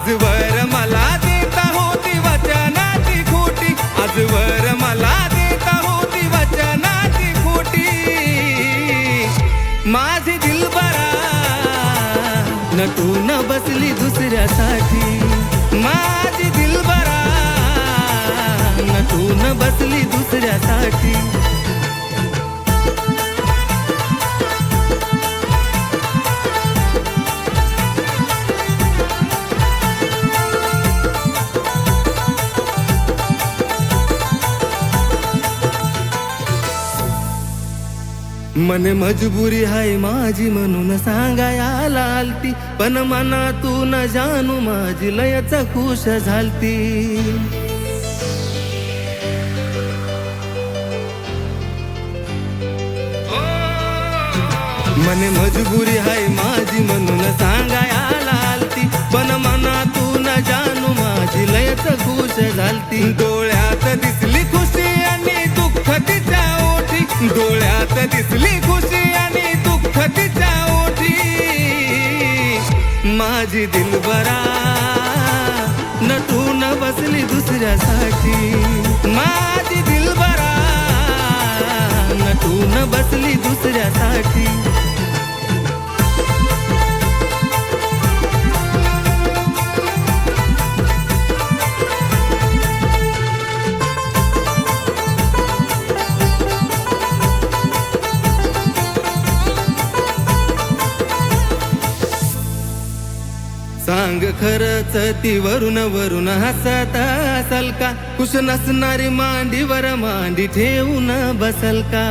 आजवर मला देता होती वचनाची खोटी. आजवर मला देता होती वचनाची खोटी. माझे दिल बरा नटून बसली दुसऱ्यासाठी. माझे दिल बरा नटून बसली दुसऱ्यासाठी. मन मजबुरी हाय माझी म्हणून सांगाया आलती पण मना तू न जाणू माझी लयच खुश झालती. मन मजबुरी हाय माझी म्हणून सांगाया आलती पण मना तू न जाणू माझी लयच खुश झालती. डोळ्यात दिसली खुशी आणि दुःख तिच्या ओठी डोळ्यात दिसली खुशी आणि दुःख तिच्या ओठी माझी दिलबरा नटून बसली दुसऱ्यासाठी. माझी दिलबरा नटून बसली दुसऱ्यासाठी. खरच ती वरून वरून हसत असल का? कुश नसणारी मांडीवर मांडी ठेवून बसल का?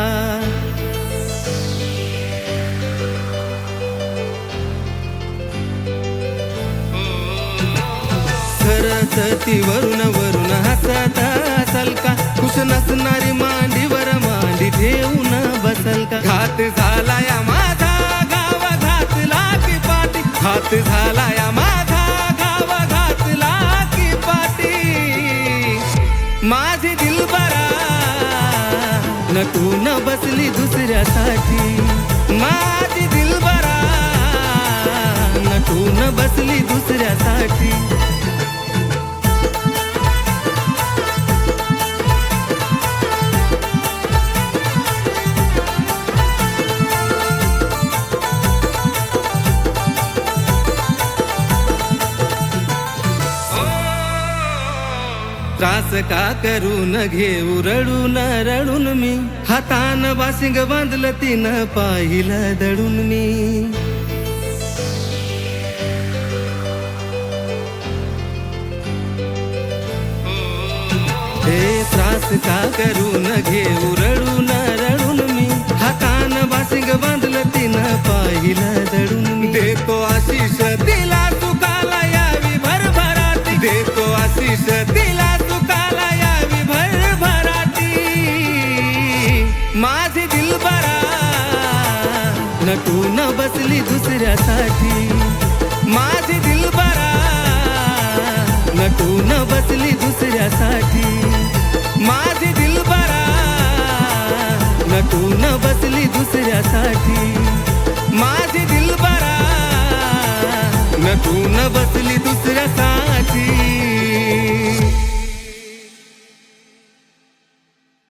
खरच ती वरून वरून हसत असल का? कुश नसणारी मांडीवर मांडी ठेवून बसल का? घात झाला या माझा गाव घातला की घात झाला या माझी दिलबरा नटून बसली दुसऱ्यासाठी. माझी दिलबरा नटून बसली दुसऱ्यासाठी. त्रास का करून घेऊ रडून रडून मी. हातान बासिंग बांधलं तिनं पाहिलं दडून मी. हे त्रास का करून घेऊ रडून रडून मी. हातान वासिंग बांधलं तिनं पाहिलं दडून मी. माझी दिलबरा. नटून बसली दुसऱ्यासाठी. माझी दिलबरा. नटून बसली दुसऱ्यासाठी. माझी दिलबरा. नटून बसली दुसऱ्यासाठी. माझी दिलबरा. नटून बसली दुसऱ्यासाठी.